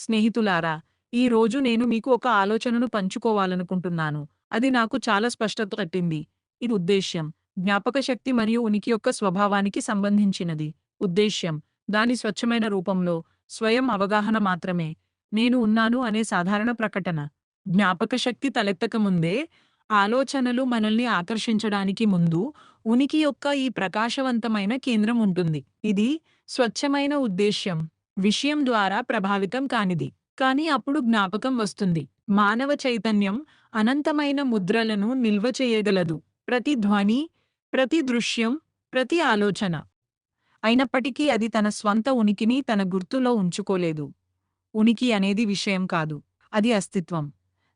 స్నేహితులారా ఈ రోజు నేను మీకు ఒక ఆలోచనను పంచుకోవాలనుకుంటున్నాను. అది నాకు చాలా స్పష్టత కట్టింది. ఇది ఉద్దేశ్యం. జ్ఞాపకశక్తి మరియు ఉనికి యొక్క స్వభావానికి సంబంధించినది. ఉద్దేశ్యం. దాని స్వచ్ఛమైన రూపంలో స్వయం అవగాహన మాత్రమే. నేను ఉన్నాను అనే సాధారణ ప్రకటన. జ్ఞాపకశక్తి తలెత్తకముందే ఆలోచనలు మనల్ని ఆకర్షించడానికి ముందు ఉనికి యొక్క ఈ ప్రకాశవంతమైన కేంద్రం ఉంటుంది. ఇది స్వచ్ఛమైన ఉద్దేశ్యం. విషయం ద్వారా ప్రభావితం కానిది. కానీ అప్పుడు జ్ఞాపకం వస్తుంది. మానవ చైతన్యం అనంతమైన ముద్రలను నిల్వ చేయగలదు. ప్రతి ధ్వని ప్రతి దృశ్యం ప్రతి ఆలోచన. అయినప్పటికీ అది తన స్వంత ఉనికిని తన గుర్తులో ఉంచుకోలేదు. ఉనికి అనేది విషయం కాదు. అది అస్తిత్వం.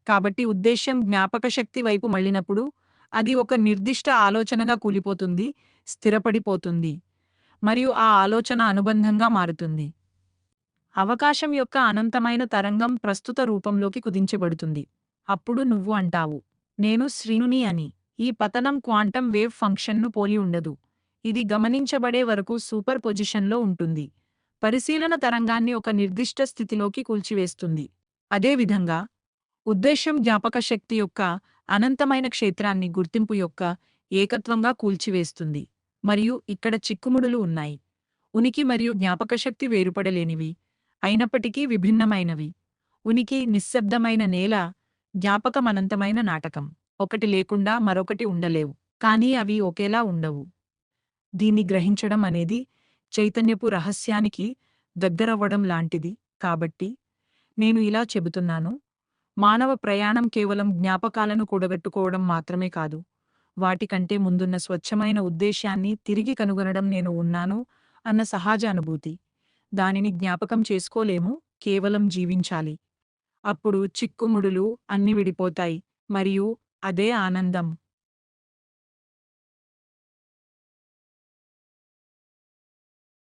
కాబట్టి ఉద్దేశ్యం జ్ఞాపకశక్తి వైపు మళ్ళినప్పుడు అది ఒక నిర్దిష్ట ఆలోచనగా కూలిపోతుంది స్థిరపడిపోతుంది. మరియు ఆ ఆలోచన అనుబంధంగా మారుతుంది. అవకాశం యొక్క అనంతమైన తరంగం ప్రస్తుత రూపంలోకి కుదించబడుతుంది. అప్పుడు నువ్వు అంటావు నేను శ్రీనుని అని. ఈ పతనం క్వాంటం వేవ్ ఫంక్షన్ను పోలి ఉండదు. ఇది గమనించబడే వరకు సూపర్ పొజిషన్లో ఉంటుంది. పరిశీలన తరంగాన్ని ఒక నిర్దిష్ట స్థితిలోకి కూల్చివేస్తుంది. అదేవిధంగా ఉద్దేశ్యం జ్ఞాపక శక్తి యొక్క అనంతమైన క్షేత్రాన్ని గుర్తింపు యొక్క ఏకత్వంగా కూల్చివేస్తుంది. మరియు ఇక్కడ చిక్కుముడులు ఉన్నాయి. ఉనికి మరియు జ్ఞాపకశక్తి వేరుపడలేనివి. అయినప్పటికీ విభిన్నమైనవి. ఉనికి నిశ్శబ్దమైన నేల జ్ఞాపకమనంతమైన నాటకం. ఒకటి లేకుండా మరొకటి ఉండలేవు. కానీ అవి ఒకేలా ఉండవు. దీన్ని గ్రహించడం అనేది చైతన్యపు రహస్యానికి దగ్గరవ్వడం లాంటిది. కాబట్టి నేను ఇలా చెబుతున్నాను. మానవ ప్రయాణం కేవలం జ్ఞాపకాలను కూడగట్టుకోవడం మాత్రమే కాదు. వాటికంటే ముందున్న స్వచ్ఛమైన ఉద్దేశ్యాన్ని తిరిగి కనుగొనడం నేను ఉన్నాను అన్న సహజ అనుభూతి. దానిని జ్ఞాపకం చేసుకోలేము కేవలం జీవించాలి. అప్పుడు చిక్కుముడులు అన్ని విడిపోతాయి మరియు అదే ఆనందం.